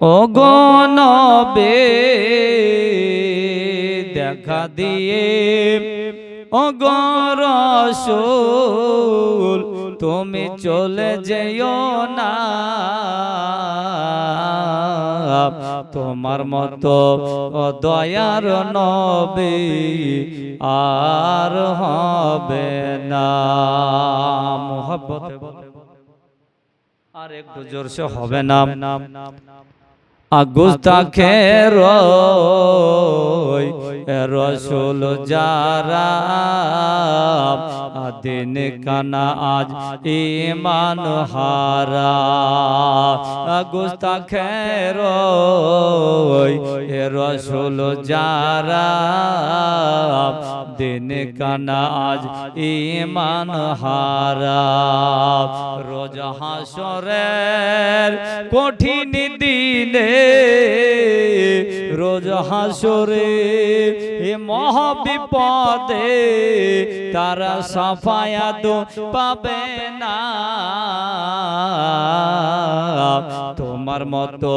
ও গনবে দেখা দিয়ে। ও গরসুল তুমি চলে যেও না। তোমার মতো দয়ার নবী আর হবে না। মোহব্বতে। আর একটু জোরসে হবে না। Agustaquero. Agustaquero. রসুল যারা দিন কানা আজ ইমান হারা। আগুস্তাখের রসুল যারা দিন কানা আজ ইমান হারা। রোজ হাসরের কঠিন দিনে রোজ হাসরে এ মহাবিপদে তারা সাফায়াত পাবে না। তোমার মতো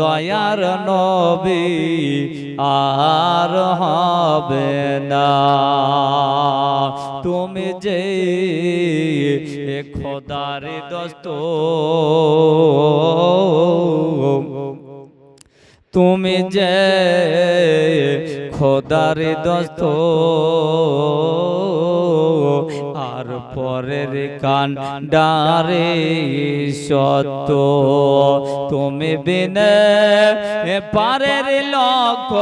দয়ার নবী আর হবে না। তুমি যে খোদার দোস্ত তুমি যে খোদার দোস্ত আর পরের কান ডারে সত্য তুমি বিনে পারের লক্ষ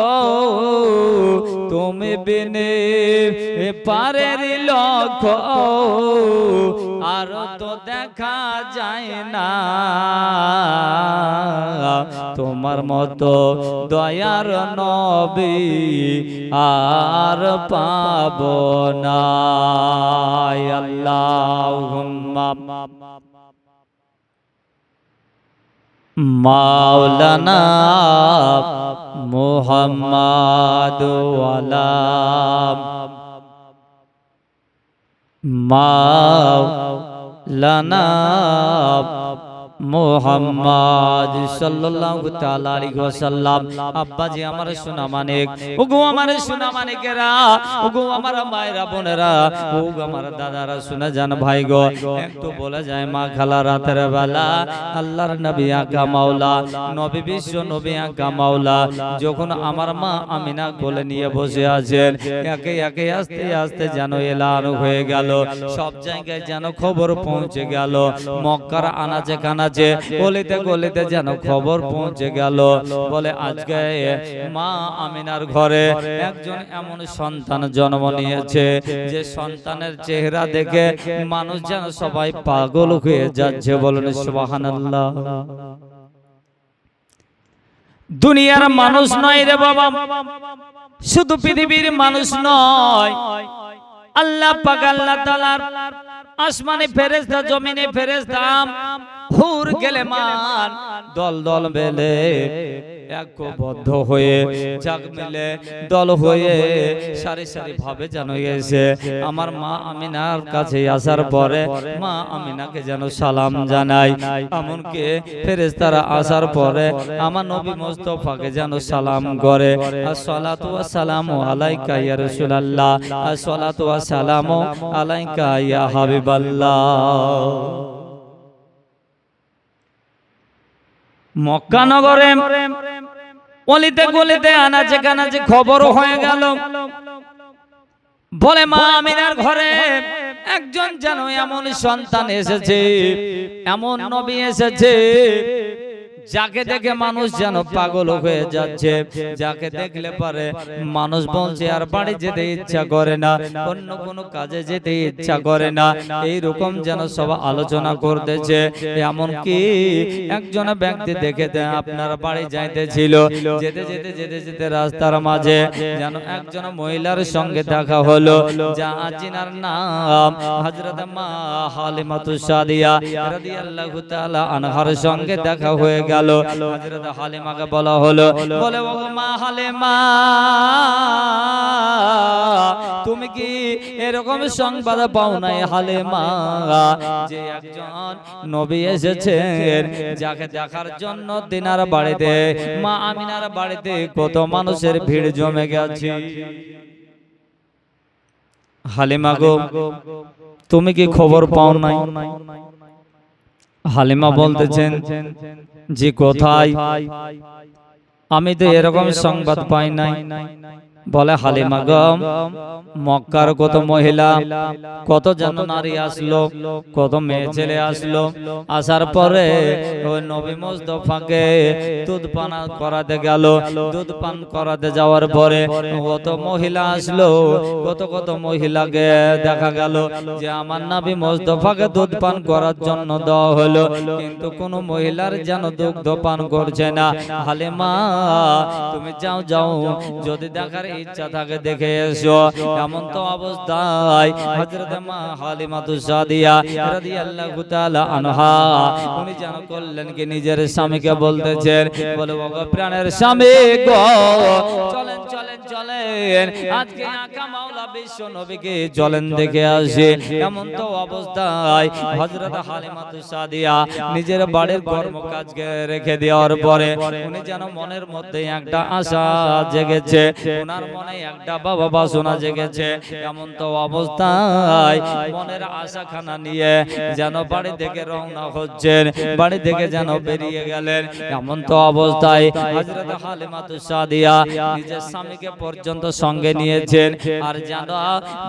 তুমি বিনে পারের লক্ষ আর তো দেখা যায় না। তোমার মতো দয়ার নবী আর পাব না। আল্লাহুম্মা। মাওলানা মুহাম্মাদ মাওলানা মোহাম্মদ সাল্লাল্লাহু তাআলা আলাইহি ওয়াসাল্লাম। আব্বা জি আমার সোনা মানিক ওগো আমার সোনা মানিকেরা ওগো আমার মায়েরা বোনেরা ওগো আমার দাদারা সোনা জান ভাই গো একটু বলা যায় মা খালা রাতের বেলা আল্লাহর নবী আকা মাওলা নবী বিশ্ব নবী আকা মাওলা যখন আমার মা আমিনা কোলে নিয়ে বসে আছেন একে একে আস্তে আস্তে যেন এলান হয়ে গেল সব জায়গায় যেন খবর পৌঁছে গেল মক্কার আনাচে কানাচে গলিতে গলিতে যেন খবর পৌঁছে গেল। বলে, আজকে মা আমিনার ঘরে একজন এমন সন্তান জন্ম নিয়েছে। যে সন্তানের চেহারা দেখে মানুষ যেন সবাই পাগল হয়ে যাচ্ছে। বলেন, সুবহানাল্লাহ। দুনিয়ার মানুষ নয় রে বাবা। শুধু পৃথিবীর মানুষ নয়। আল্লাহ পাক, আল্লাহ তাআলার আসমানে ফেরেস্তা জমিনে ফেরেশতা হুর গেলে মান দল দল বেলে। একবদ্ধ হয়ে জাগ মিলে, দল হয়ে সারি সারি ভাবে যেন এসে আমার মা আমিনার কাছে আসার পরে মা আমিনাকে যেন সালাম জানাই। এমনকি ফেরেশতারা আসার পরে আমার নবী মুস্তাফাকে যেন সালাম করে। আসসালাতু ওয়াসসালামু আলাইকা ইয়া রাসূলুল্লাহ। আসসালাতু ওয়াসসালামু আলাইকা ইয়া হাবিবাল্লাহ। মক্কা নগরে অলিতে গলিতে আনাচে কানাচে খবরও হয়ে গেল। বলে, মা আমিনার ঘরে একজন যেন এমন সন্তান এসেছে, এমন নবী এসেছে যাকে দেখে মানুষ যেন পাগল হয়ে যাচ্ছে যাকে দেখলে পারে মানুষ বলছে আর বাড়ি যেতে ইচ্ছা করে না অন্য কোনো কাজে যেতে ইচ্ছা করে না এই রকম যেন সব আলোচনা করতেছে এমন কি একজন ব্যক্তি দেখে আপনার বাড়ি যাইতেছিল যেতে যেতে যেতে যেতে রাস্তার মাঝে যেন একজন মহিলার সঙ্গে দেখা হলো যা আজিনার নাম হযরত মা হালিমাতু সাদিয়া রাদিয়াল্লাহু তাআলা আনহার সঙ্গে দেখা হয়ে গেল হযরত হালিমাকে বলা হলো, বলে, ও মা হালিমা, তুমি কি এরকম সংবাদ পাও নাই হালেমা? যে একজন নবী এসেছেন, যাকে দেখার জন্য দিনার বাড়িতে, মা আমিনার বাড়িতে কত মানুষের ভিড় জমে গেছে। হালিমা গো, তুমি কি খবর পাও নাই? হালিমা বলতেছেন যে কোথায় আমি তো এরকম সংবাদ পাই নাই। বলে হালিমা গম মক্কার কত মহিলা কত যেন নারী আসলো কত মেয়ে ছেলে আসলো। আসার পরে ওই নবী মোস্তফাকে দুধ পান করাতে গেল। দুধ পান করাতে যাওয়ার পরে কত মহিলা আসলো কত কত মহিলাকে দেখা গেল যে আমার নবী মোস্তফাকে দুধ পান করার জন্য দেওয়া হলো। কিন্তু কোন মহিলার যেন দুগ্ধ পান করছে না। হালিমা তুমি যাও যাও যদি দেখার ইচ্ছা থাকে দেখে এসো। এমন তো অবস্থায় হযরত মা হালিমা তুসাদিয়া রাদিয়াল্লাহু তাআলা আনহা। উনি যেন করলেন কি নিজের স্বামীকে বলতেছেন বলে ওগো প্রাণের স্বামী গো। চলেন চলেন চলেন। আজকে আকা মাওলা বিশ্ব নবীকে চলেন দেখে আসি। এমন তো অবস্থায় হযরত হালিমা তুসাদিয়া নিজের বাড়ির কর্মকাজকে রেখে দেওয়ার পরে উনি যেন মনের মধ্যে একটা আশা জেগেছে। ওনার মনে একটা বাবা বাসনা জেগেছে, এমন তো অবস্থায় মনের আশা খানা নিয়ে যেন বাড়ি থেকে রওনা হচ্ছেন, বাড়ি থেকে যেন বেরিয়ে গেলেন, এমন তো অবস্থায় হযরত হালিমা তুসাদিয়া নিজের স্বামীকে পর্যন্ত সঙ্গে নিয়েছেন, আর যেন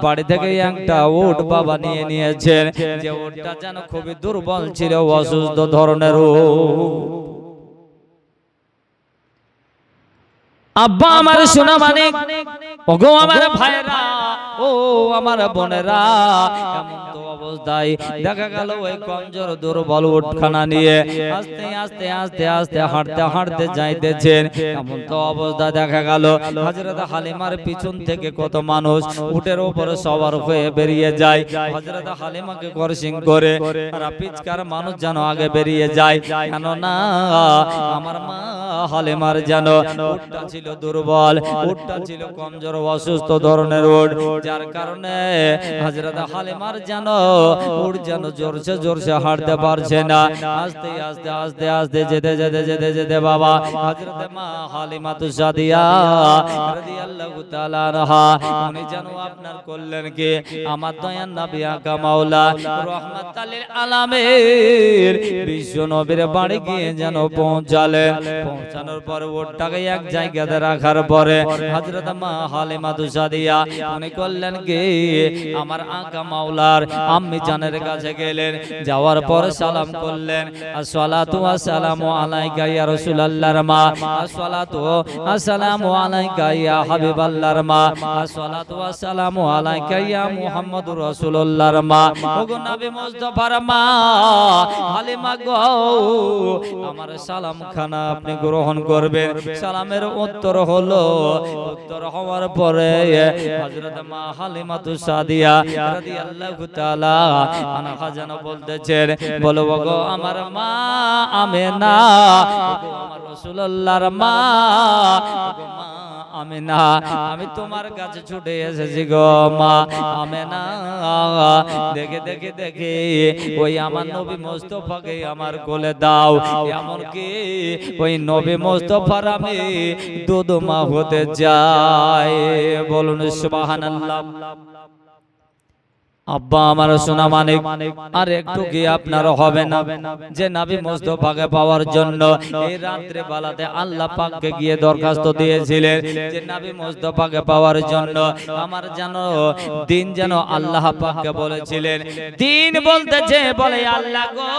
বাড়ি থেকে একটা উট বাবা নিয়ে নিয়েছেন, যে উটটা যেন খুবই দুর্বল ছিল, অসুস্থ ধরনের উট। আব্বা আমার সোনা মানে ওগো আমার ভাইরা। ও, আমার বোনেরা, এমন তো অবস্থায় দেখা গেল ওই কমজোর দুর্বল উঠখানা নিয়ে আস্তে আস্তে আস্তে আস্তে, হাঁটতে হাঁটতে যাইতেছেন। এমন তো অবস্থা দেখা গেল। হযরত হালিমার পিছন থেকে কত মানুষ উটের উপরে সবার হয়ে বেরিয়ে যায়। হযরত হালিমাকে করসিং করে পিচকার মানুষ যেন আগে বেরিয়ে যায়। কেন না আমার মা হালিমার যেন উটটা ছিল দুর্বল, উটটা ছিল কমজোর অসুস্থ ধরনের উট। যার কারণে হযরত হালিমার যেন উট যেন জোরসে জোরসে হাঁটতে পারছে না। আস্তে আস্তে আস্তে আস্তে যেতে যেতে যেতে যেতে বাবা। হযরত মা হালিমা তুসাদিয়া রাদিয়াল্লাহু তাআলা আনহা উনি যেন আপনার করলেন কি আমার দয়ান নবী আকা মাওলা রহমাতাল আলামিন বিশ্ব নবীর বাড়ি গিয়ে যেন পৌঁছালেন। পৌঁছানোর পর ওটাকে এক জায়গাতে রাখার পরে হযরত মা হালিমা তুসাদিয়া উনি করলেন কি? আমার আকা মাওলার আম্মি জানের কাছে গেলেন, যাওয়ার পর সালাম করলেন, আসসালাতু আসসালামু আলাইকা ইয়া রাসূলুল্লাহর মা, আসসালাতু আসসালামু আলাইকা ইয়া হাবিবাল্লাহর মা, আসসালাতু আসসালামু আলাইকা ইয়া মুহাম্মাদুর রাসূলুল্লাহর মা। ওগো নবী মুস্তাফার মা, হালিমা গো, আমার সালাম খানা আপনি গ্রহণ করবেন। সালামের উত্তর হলো, উত্তর হওয়ার পরে হযরত মা হালিমা তুসাদিয়া রাদিয়াল্লাহু তাআলা আনহা যেন বলতেছেন, বলো গো আমার মা আমেনা আমার রাসূলুল্লাহর মা মা আমেনা, আমি তোমার কাছে ছুটে এসেছি গো মা, আমেনা। দেখে দেখে দেখে, ওই আমার নবী মোস্তফাকে আমার কোলে দাও। এমন কি ওই নবী মোস্তফার আমি দুদমা হতে যাই বলুন সুবহানাল্লাহ। আব্বা, আমার সোনা মানিক, আর একটু কি আপনার হবে না। যে নাবি মুস্তফাকে পাওয়ার জন্য এই রাত্রে বেলাতে আল্লাহ পাককে গিয়ে দরখাস্ত দিয়েছিলেন যে নাবি মুস্তফাকে পাওয়ার জন্য আমার যেন দিন যেন আল্লাহ পাককে বলেছিলেন। দিন বলতেছে বলে আল্লাহ গো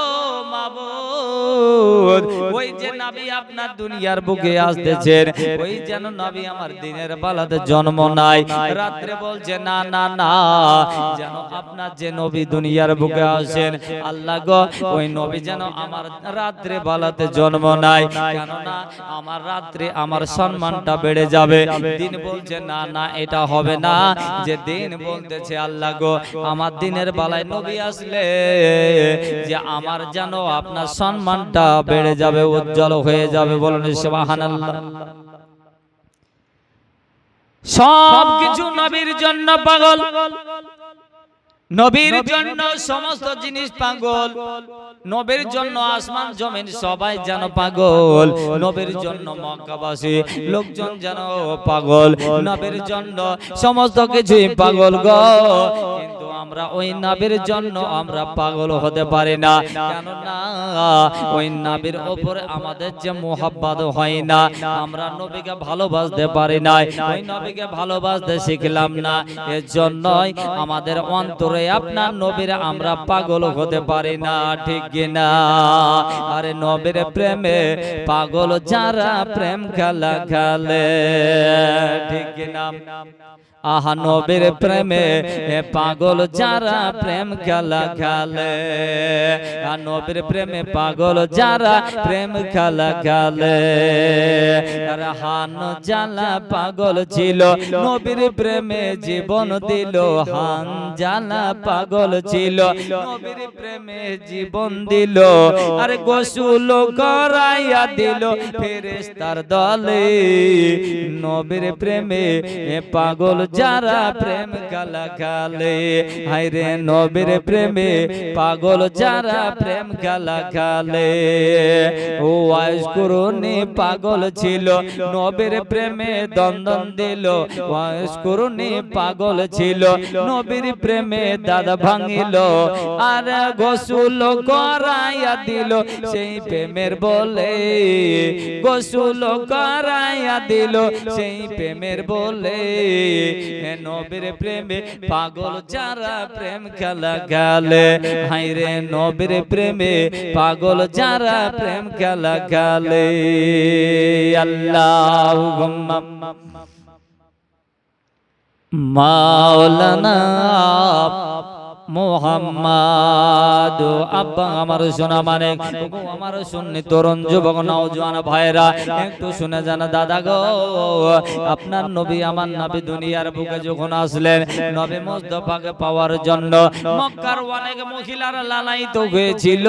মাবুদ, ওই যে নবী আপনার দুনিয়ার বুকে আসতেছেন, ওই যেন নবী আমার দিনের বেলাতে জন্ম নাই। রাত্রে বলছে, না না না, যেন আপনার যে নবী দুনিয়ার বুকে আসেন। আল্লাহ গো, ওই নবী যেন আমার রাত্রে বেলাতে জন্ম নাই। কেননা আমার রাত্রে আমার সম্মানটা বেড়ে যাবে। দিন বলছে, না না, এটা হবে না। যে দিন বলতেছে, আল্লাহ গো, আমার দিনের বেলায় নবী আসলে যে আমার যেন আপনার সম্মানটা বেড়ে যাবে, উজ্জ্বল হয়ে যাবে। বলুন, সুবহানাল্লাহ। সব কিছু নবীর জন্য পাগল। নবীর জন্য সমস্ত জিনিস পাগল। নবীর জন্য আসমান জমিন সবাই যেন পাগল। নবীর জন্য মক্কাবাসী লোকজন যেন পাগল। নবীর জন্য সমস্ত কিছুই পাগল গো। কিন্তু আমরা ওই নাবির জন্য আমরা পাগল হতে পারি না। কেননা ওই নাবির ওপরে আমাদের যে মোহাব্বত হয় না আমরা নবীকে ভালোবাসতে পারি না। ওই নবীকে ভালোবাসতে শিখলাম না। এর জন্যই আমাদের অন্তরে আপনার নবীর আমরা পাগল হতে পারি না। ঠিক কিনা আরে নবের প্রেমে পাগল যারা প্রেম খেলা খেলে ঠিক কিনা? আহা নবীর প্রেমে এ পাগল যারা প্রেম খেলা খেলে নবীর প্রেমে পাগল যারা প্রেম খেলা খেলে হান জালা পাগল ছিল। নবীর প্রেমে জীবন দিল। হান জালা পাগল ছিল। নবীর প্রেমে জীবন দিল। আর গোসুল করাইয়া দিল। ফেরেস্তার দলে। নবীর প্রেমে এ পাগল যারা প্রেম গালা গালে হাইরে নবীর প্রেমে পাগল যারা প্রেম গালা গালে ও আয়স করুনি পাগল ছিল নবীর প্রেমে দন্দন দিল। আয়স করুনি পাগল ছিল নবীর প্রেমে দাদা ভাঙিল। আর গোসুল করাইয়া দিল সেই প্রেমের বলে। গোসুল করাইয়া দিল সেই প্রেমের বলে। নবীর প্রেমে পাগল যারা প্রেম খেলা গালে। হাইরে নবীর প্রেমে পাগল যারা প্রেম খেলা গালে। আল্লাহ মাওলানা মোহাম্মদ আব্বা আমার সোনা মানে আমার শুননি তরুণ যুবক নওজোয়ান ভাইরা, একটু শুনে জানা দাদা গো, আপনার নবী আমার নবী দুনিয়ার বুকে যখন আসলেন, নবী মুস্তাফাকে পাওয়ার জন্য মক্কার অনেক মহিলার লালায়িত হয়েছিল।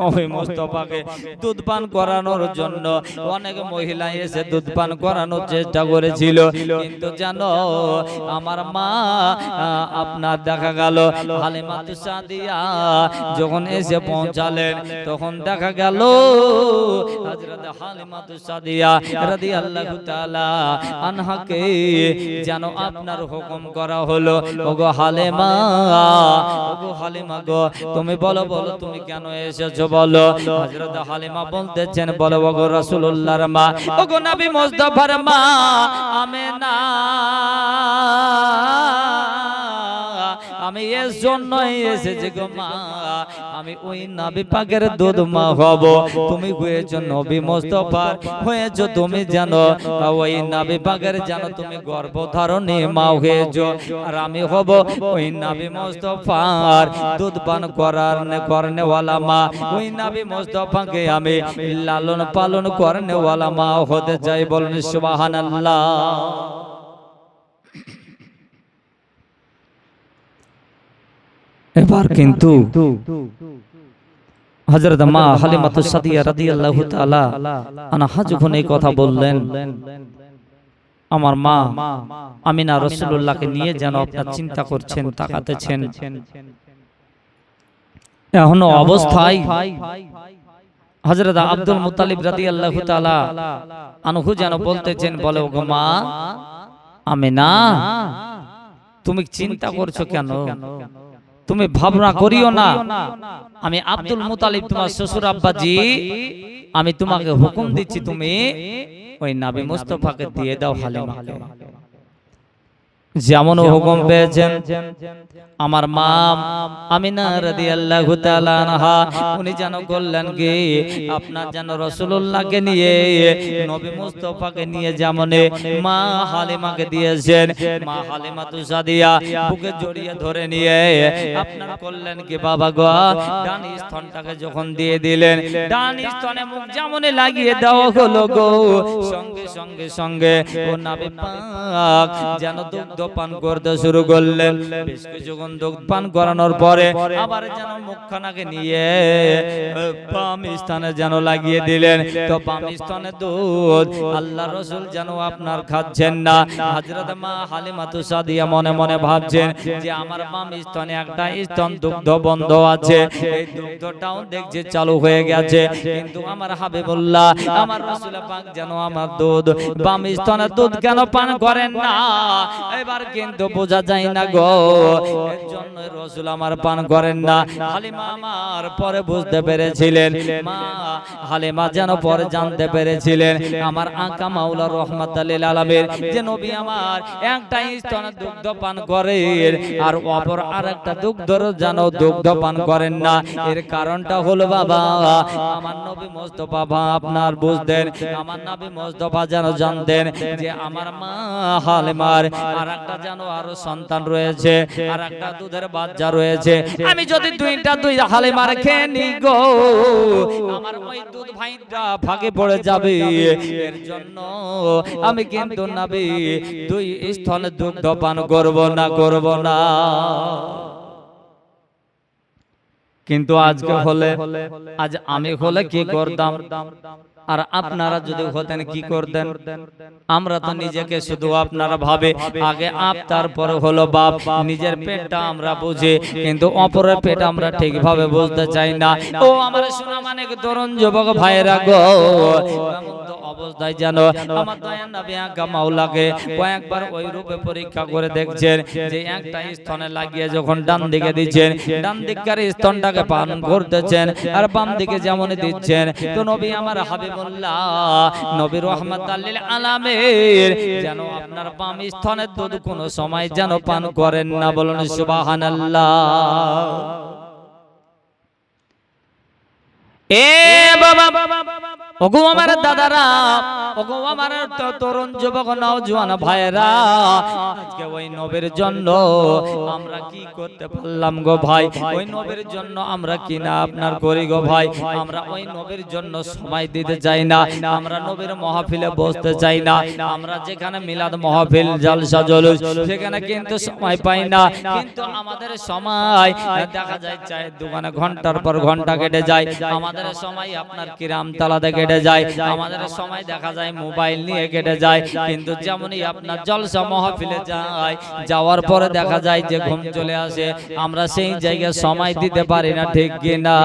নবী মুস্তাফাকে দুধ পান করানোর জন্য অনেক মহিলা এসে দুধ পান করানোর চেষ্টা করেছিল। কিন্তু জানো, আমার মা আপনার দেখা গেল। হালিমা সাদিয়া যখন এসে পৌঁছালেন, তখন দেখা গেল হযরত হালিমা সাদিয়া রাদিয়াল্লাহু তাআলা আনহাকে যেন আপনার হুকুম করা হলো। ওগো হালিমা ওগো হালিমা গো, তুমি বলো বলো, তুমি কেন এসেছ বলো। হযরত হালিমা বলতেছেন, বলো, ওগো রাসূলুল্লাহর মা, ওগো নবী মুস্তাফার মা, আমেনা। আমি এর জন্যই এসেছি গো মা। আমি ওই নবী পাকের দুধ মা হব। তুমি হয়েছো নবী মোস্তফার। হয়েছো তুমি জানো। ওই নাবি পাকের জানো তুমি গর্ব গর্ভধারণী মা হয়েছো। আর আমি হব ওই নাবি নবী মোস্তফার। দুধ পান করার করনেওয়ালা মা। ওই নবী মোস্তফাকে আমি লালন পালন করনেওয়ালা মা হতে চাই বলেন সুবহানাল্লাহ। এবার কিন্তু হযরত মা হালিমাতু সাদিয়া রাদিয়াল্লাহু তাআলা আনহা এই কথা বললেন, আমার মা আমিনা নিয়ে যেন চিন্তা করছেন, তাকাতেছেন। এখনও অবস্থায় আব্দুল মুত্তালিব রাদিয়াল্লাহু তাআলা আনহু যেন বলতেছেন, বলে, ওগো মা, আমিনা, তুমি চিন্তা করছ কেন? তুমি ভাবনা করিও না। আমি আব্দুল মুতালিব তোমার শ্বশুর আব্বাজি। আমি তোমাকে হুকুম দিচ্ছি তুমি ওই নাবি মুস্তফাকে দিয়ে দাও হালিমাকে যেমন হুকুম পেয়েছেন আমার মা আমিনা রাদিয়াল্লাহু তাআলা আনহা উনি যেন করলেন কি? আপনার যেন রাসূলুল্লাহকে নিয়ে নবী মুস্তাফাকে নিয়ে যেমনে মা হালিমাকে দিয়েছেন মা হালিমা তু সাদিয়া বুকে জড়িয়ে ধরে নিয়ে আপনার করলেন কি বাবা গো? ডান স্তনটাকে যখন দিয়ে দিলেন ডান স্তনে মুখ যেমনে লাগিয়ে দেওয়া হলো গো সঙ্গে সঙ্গে সঙ্গে ও নবী পাক যেন দুগ্ধ পান করতে শুরু করলেন। বেশ কিছুক্ষণ দুধ পান করানোর পরে আবার যেন মুখখানাকে নিয়ে বাম স্থানে যেন লাগিয়ে দিলেন। তো বাম স্থানে দুধ আল্লাহ রসুল যেন আপনার খাচ্ছেন না। হযরত মা হালিমা তুসাদিয়া মনে মনে ভাবছেন যে আমার বাম স্থানে একটা স্তন দুগ্ধ বন্ধ আছে। এই দুগ্ধটাও দেখছে চালু হয়ে গেছে। কিন্তু আমার হাবিবুল্লাহ, আমার রাসূল পাক যেন আমার দুধ বাম স্তনের দুধ কেন পান করেন না? এবার কিন্তু বোঝা যায় না গো। এর জন্য রাসূল আমার পান করেন না। হালিমা আমার পরে বুঝতে পেরেছিলেন। মা হালিমা যেন পরে জানতে পেরেছিলেন। আমার আকা মাওলা রহমাতুল্লিল আলামিন যে নবী আমার একটা স্তন দুগ্ধ পান করেন। আর অপর আরেকটা দুগ্ধর যেন দুগ্ধ পান করেন না। এর কারণটা হলো বাবা আমার নবী মোস্তফা ভা আপনার বুঝতেন। আমার নবী মোস্তফা যেন জানতেন যে আমার মা হালিমার আর একটা যেন আরও সন্তান রয়েছে আর একটা দুধের বাচ্চা রয়েছে। আমি যদি দুইটা দুই হালিমার খেয়ে নি গো আমার ওই দুধ ভাইটা ফাঁকে পড়ে যাবে। এর জন্য আমি কিন্তু নাবি দুই স্থলে দুগ্ধ পান করব না করব না। কিন্তু আজকে হলে আজ আমি হলে কি করতাম? আর আপনারা যদি হতেন কি করতেন? আমরা তো নিজেকে শুধু আপনারা ভাবে। আগে আপ, তারপরে হলো বাপ। নিজের পেটটা আমরা বুঝি, কিন্তু অপরের পেট আমরা ঠিকভাবে বুঝতে চাই না। ও আমার শোনা মানে তরুণ যুবক ভাইরা গো আর বাম দিকে যেমন দিচ্ছেন, তো নবী আমার আলামের যেন আপনার কোনো সময় যেন পান করেন না বলুন সুবহানাল্লাহ। এ বাবা, ওগো আমার দাদারা, ওগো আমার তরুণ যুবক ভাইরা আজকে ওই নবের জন্য আমরা কি করতে পারলাম গো ভাই? ওই নবের জন্য আমরা কি না আপনার করি গো ভাই? আমরা ওই নবের জন্য সময় দিতে না, আমরা মহাফিলে বসতে চাই না, আমরা যেখানে মিলাদ মহাফিল, জালসা জলুস, সেখানে কিন্তু সময় পাই না, কিন্তু আমাদের সময় দেখা যায় চায়ের দোকানে ঘণ্টার পর ঘণ্টা কেটে যায়, আমাদের সময় আপনার কিরাম তালাতে কেটে যায়। আমাদের সময় দেখা যায় মোবাইল নিয়ে কেটে যায়। কিন্তু যেমনই আপনার জলসা মহাফিলে যায় যাওয়ার পরে দেখা যায় যে ঘুম চলে আসে। আমরা সেই জায়গায় সময় দিতে পারি না ঠিক কিনা।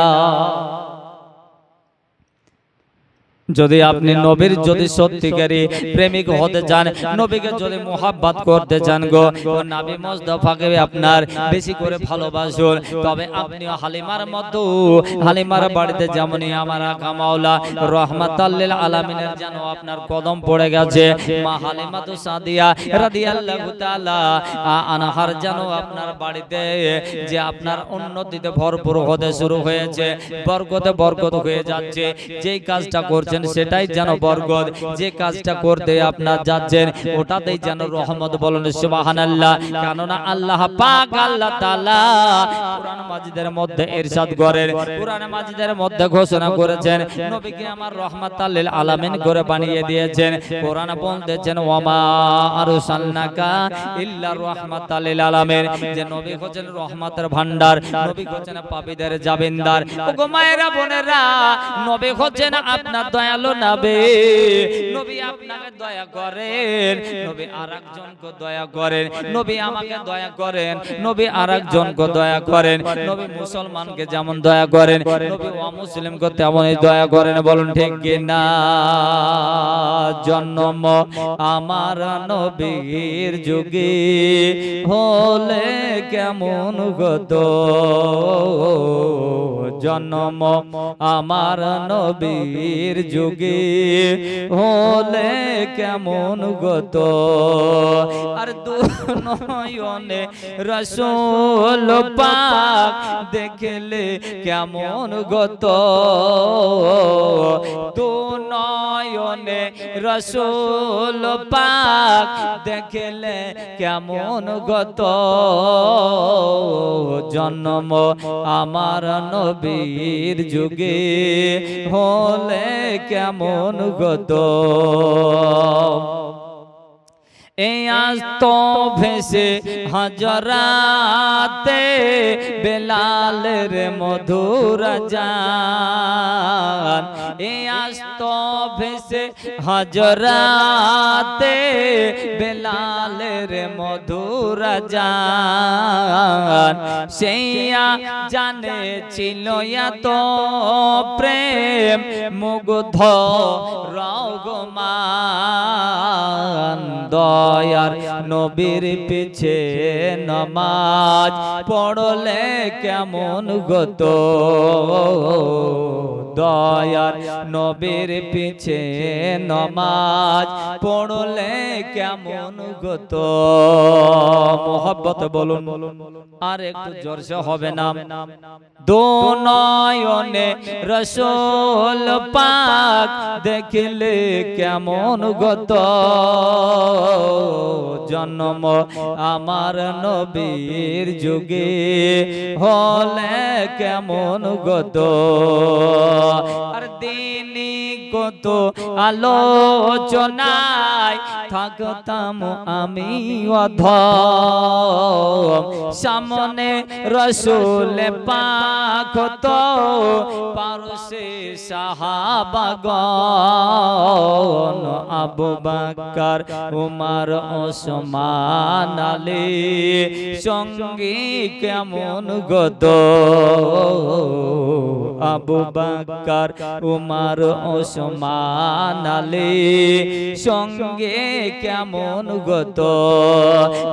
যদি আপনি নবীর যদি সত্যিকারী প্রেমিক হতে চান নবীকে যদি মোহাব্বত করতে চান গো নবী মুস্তাফাকে আপনার বেশি করে ভালোবাসুন। তবে আপনি হালিমার মতো হালিমার বাড়িতে যেমনই আমার আকা মাওলা রহমাতাল্লিল আলামিনের যেন আপনার কদম পড়ে গেছে। মা হালিমা তো সাদিয়া রাদিয়াল্লাহু তাআলা আনহার যেন আপনার বাড়িতে যে আপনার উন্নতিতে ভরপুর হতে শুরু হয়েছে বরকতে বরকত হয়ে যাচ্ছে যেই কাজটা করছেন সেটাই যেন বরকত। যে কাজটা করতে আপনার যাচ্ছেন ওটাতেই যেন রহমত বলেন সুবহানাল্লাহ। কেননা আল্লাহ পাক আল্লাহ তাআলা কোরআন মাজিদের মধ্যে ইরশাদ করেন কোরআন মাজিদের মধ্যে ঘোষণা করেছেন নবীকে আমার রহমাতাল লিল আলামিন করে বানিয়ে দিয়েছেন কোরআন বলতেছেন ওয়ামা আরসালনাকা ইল্লা রাহমাতাল লিল আলামিন। যে নবী হচ্ছেন রহমতের ভান্ডার নবী হচ্ছেন পাপীদের জাবিনদার ওগো মায়েরা বোনেরা নবী হচ্ছেন আপনার দয়ালু নবী। নবী আপনাকে দয়া করেন। নবী আরেকজনকে দয়া করেন। নবী আমাকে দয়া করেন। নবী আরেকজনকে দয়া করেন। নবী মুসলমানকে যেমন দয়া করেন নবী অমুসলিমকে তেমনই দয়া করেন। বলুন ঠিক কি না? জন্ম আমার নবীর যুগে হলে কেমন গত জন্ম আমার নবীর যুগে হলে কেমন গত? আর দু নয়নে রসুল পাক দেখলে কেমন গত? দু নয়নে রসুল পাক দেখলে কেমন গত? জন্ম আমার নবীর যুগে হলে কেমন গত? এ তো ভেসে হাজরাতে বেলালের মধুর জান। এ তো ভেসে হাজরাতে বেলালের মধুর জান। সেইয়া জানে ছিল এত প্রেম, মুগ্ধ রগমান। দয়ার নবীর পিছে নমাজ পড়লে কেমন গত? দয়ার নবীর পিছে নমাজ পড়লে কেমন গত? মোহব্বত বলুন। আর একটু জোরসে হবে না। দো নয়নে রসোল পাক দেখলে কেমন গত? জন্ম আমার নবীর যুগে। হলে কেমন গত? আর দিনই কত আলোচনায় থাকতাম আমি অধ সামনে রসুল পাক তো পারসে সাহাবাগন আবু বাক্কার উমার, ওসমান আলী সঙ্গী কেমন গত? আবু বাক্কার উমার, ওসমান আলী সঙ্গে কেমন গত?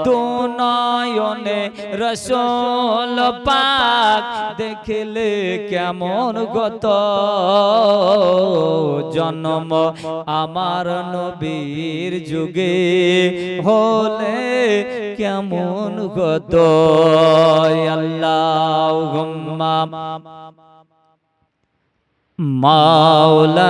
তু নয়নে রসল পাক দেখলে কেমন গত? জন্ম আমার নবীর যুগে হলে কেমন গত? আল্লাহ মাওলা